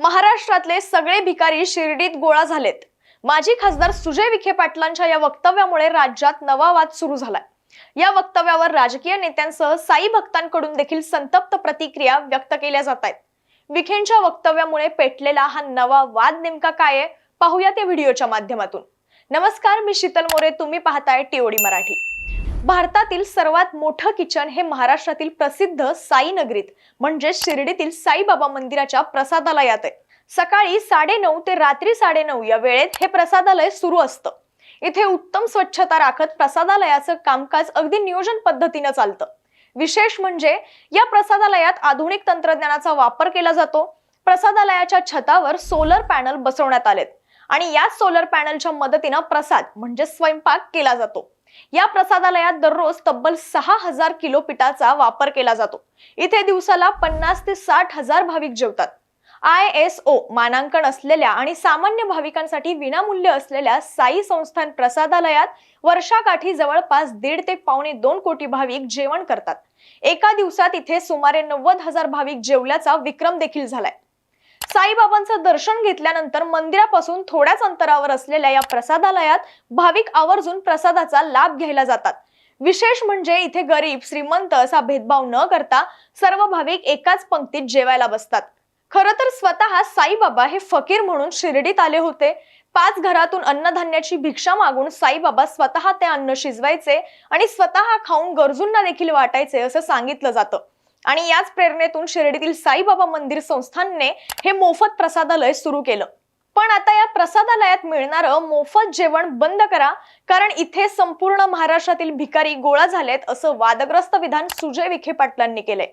महाराष्ट्रातले सगळे भिकारी शिर्डीत गोळा झालेत. माजी खासदार सुजय विखे पाटलांच्या या वक्तव्यामुळे राज्यात नवा वाद सुरू झालाय. या वक्तव्यावर राजकीय नेत्यांसह साई भक्तांकडून देखील संतप्त प्रतिक्रिया व्यक्त केल्या जात आहेत. विखेंच्या वक्तव्यामुळे पेटलेला हा नवा वाद नेमका काय आहे? पाहूया त्या व्हिडिओच्या माध्यमातून. नमस्कार मी शीतल मोरे. तुम्ही पाहताय टीओडी मराठी. भारतातील सर्वात मोठं किचन हे महाराष्ट्रातील प्रसिद्ध साई नगरीत म्हणजे शिर्डीतील साईबाबा मंदिराच्या प्रसादालयात आहे. सकाळी साडेनऊ ते रात्री साडेनऊ या वेळेत हे प्रसादालय सुरू असतं. इथे उत्तम स्वच्छता राखत प्रसादालयाचं कामकाज अगदी नियोजन पद्धतीनं चालतं. विशेष म्हणजे या प्रसादालयात आधुनिक तंत्रज्ञानाचा वापर केला जातो. प्रसादालयाच्या छतावर सोलर पॅनल बसवण्यात आलेत. आणि या सोलर पॅनलच्या मदतीनं प्रसाद म्हणजे स्वयंपाक केला जातो. या प्रसादालयात दररोज तब्बल सहा हजार किलो पिठाचा वापर केला जातो. इथे दिवसाला पन्नास ते साठ हजार भाविक जेवतात. आय एस ओ मानांकन असलेल्या आणि सामान्य भाविकांसाठी विनामूल्य असलेल्या साई संस्थान प्रसादालयात वर्षाकाठी जवळपास दीड ते पावणे दोन कोटी भाविक जेवण करतात. एका दिवसात इथे सुमारे नव्वद हजार भाविक जेवल्याचा विक्रम देखील झालाय. साईबाबांचं दर्शन घेतल्यानंतर मंदिरापासून थोड्याच अंतरावर असलेल्या या प्रसादालयात भाविक आवर्जून प्रसादाचा लाभ घ्यायला जातात. विशेष म्हणजे इथे गरीब श्रीमंत असा भेदभाव न करता सर्व भाविक एकाच पंक्तीत जेवायला बसतात. खरं तर स्वतः साईबाबा हे फकीर म्हणून शिर्डीत आले होते. पाच घरातून अन्नधान्याची भिक्षा मागून साईबाबा स्वतः ते अन्न शिजवायचे आणि स्वतः खाऊन गरजूंना देखील वाटायचे असं सांगितलं जातं. आणि याच प्रेरणेतून शिर्डीतील साईबाबा मंदिर संस्थानने हे मोफत प्रसादालय सुरू केलं. पण आता या प्रसादालयात मिळणारं मोफत जेवण बंद करा कारण इथे संपूर्ण महाराष्ट्रातील भिकारी गोळा झालेत असं वादग्रस्त विधान सुजय विखे पाटलांनी केले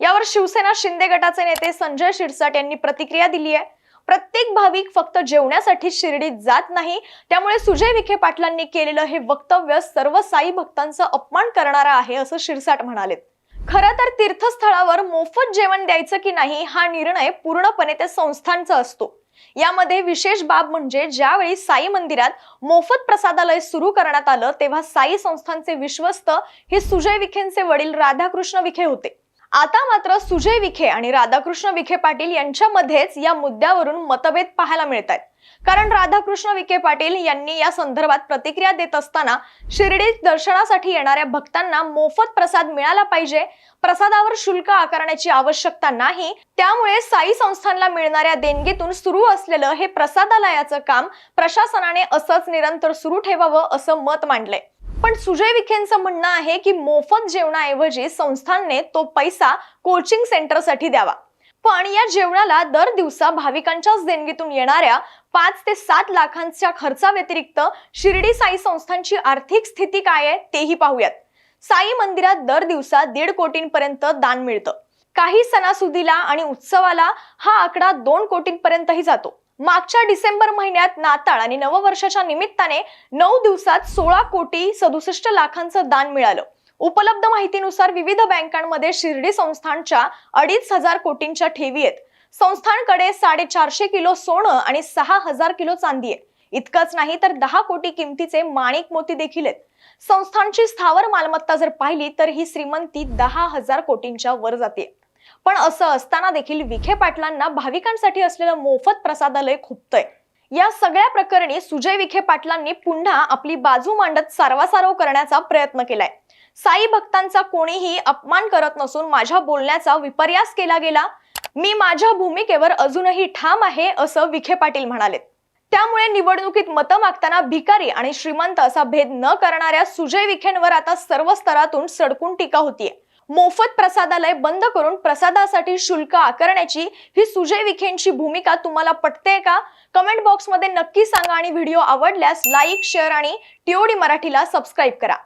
यावर शिवसेना शिंदे गटाचे नेते संजय शिरसाट यांनी प्रतिक्रिया दिली आहे. प्रत्येक भाविक फक्त जेवण्यासाठी शिर्डीत जात नाही त्यामुळे सुजय विखे पाटलांनी केलेलं हे वक्तव्य सर्व साई भक्तांचा अपमान करणारा आहे असं शिरसाट म्हणालेत. खरं तर तीर्थस्थळावर मोफत जेवण द्यायचं की नाही हा निर्णय पूर्णपणे त्या संस्थांचा असतो. यामध्ये विशेष बाब म्हणजे ज्यावेळी साई मंदिरात मोफत प्रसादालय सुरू करण्यात आलं तेव्हा साई संस्थांचे विश्वस्त हे सुजय विखेंचे वडील राधाकृष्ण विखे होते. आता मात्र सुजय विखे आणि राधाकृष्ण विखे पाटील यांच्यामध्येच या मुद्द्यावरून मतभेद पाहायला मिळत आहेत कारण राधाकृष्ण विखे पाटील यांनी या संदर्भात प्रतिक्रिया देत असताना शिर्डीत दर्शनासाठी येणाऱ्या भक्तांना मोफत प्रसाद मिळाला पाहिजे. प्रसादावर शुल्क आकारण्याची आवश्यकता नाही. त्यामुळे साई संस्थानला मिळणाऱ्या देणगीतून सुरू असलेलं हे प्रसादालयाचं काम प्रशासनाने असंच निरंतर सुरू ठेवावं असं मत मांडलंय. पण सुजय विखेंचं म्हणणं आहे की मोफत जेवणाऐवजी संस्थानने तो पैसा कोचिंग सेंटरसाठी द्यावा. पण या जेवणाला दर दिवसा भाविकांच्याच देणगीतून येणाऱ्या पाच ते सात लाखांच्या खर्चाव्यतिरिक्त शिर्डी साई संस्थांची आर्थिक स्थिती काय आहे तेही पाहूयात. साई मंदिरात दर दिवसा दीड कोटींपर्यंत दान मिळतं. काही सणासुदीला आणि उत्सवाला हा आकडा दोन कोटींपर्यंतही जातो. मागच्या डिसेंबर महिन्यात नाताळ आणि नववर्षाच्या निमित्ताने नऊ दिवसात सोळा कोटी सदुसष्ट लाखांचं दान मिळालं. उपलब्ध माहितीनुसार विविध बँकांमध्ये शिर्डी संस्थानच्या अडीच हजार कोटींच्या ठेवी आहेत. संस्थानकडे साडेचारशे किलो सोनं आणि सहा हजार किलो चांदी आहे इतकंच नाही तर दहा कोटी किमतीचे माणिक मोती देखील आहेत. संस्थानची स्थावर मालमत्ता जर पाहिली तर ही श्रीमंती दहा हजार कोटींच्या वर जाते. पण असं असताना देखील विखे पाटलांना भाविकांसाठी असलेलं मोफत प्रसादालय खुपतंय. या सगळ्या प्रकरणी सुजय विखे पाटलांनी पुन्हा आपली बाजू मांडत सारवासारव करण्याचा प्रयत्न केलाय. साई भक्तांचा कोणीही अपमान करत नसून माझ्या बोलण्याचा विपर्यास केला गेला. मी माझ्या भूमिकेवर अजूनही ठाम आहे असं विखे पाटील म्हणाले त्यामुळे निवडणुकीत मतं मागताना भिकारी आणि श्रीमंत असा भेद न करणाऱ्या सुजय विखेंवर आता सर्व स्तरातून सडकून टीका होतीये. मोफत प्रसादालय बंद करून प्रसादासाठी शुल्क आकारण्याची ही सुजय विखेंची भूमिका तुम्हाला पटते का? कमेंट बॉक्समध्ये नक्की सांगा आणि व्हिडिओ आवडल्यास लाईक शेअर आणि टीओडी मराठीला सबस्क्राईब करा.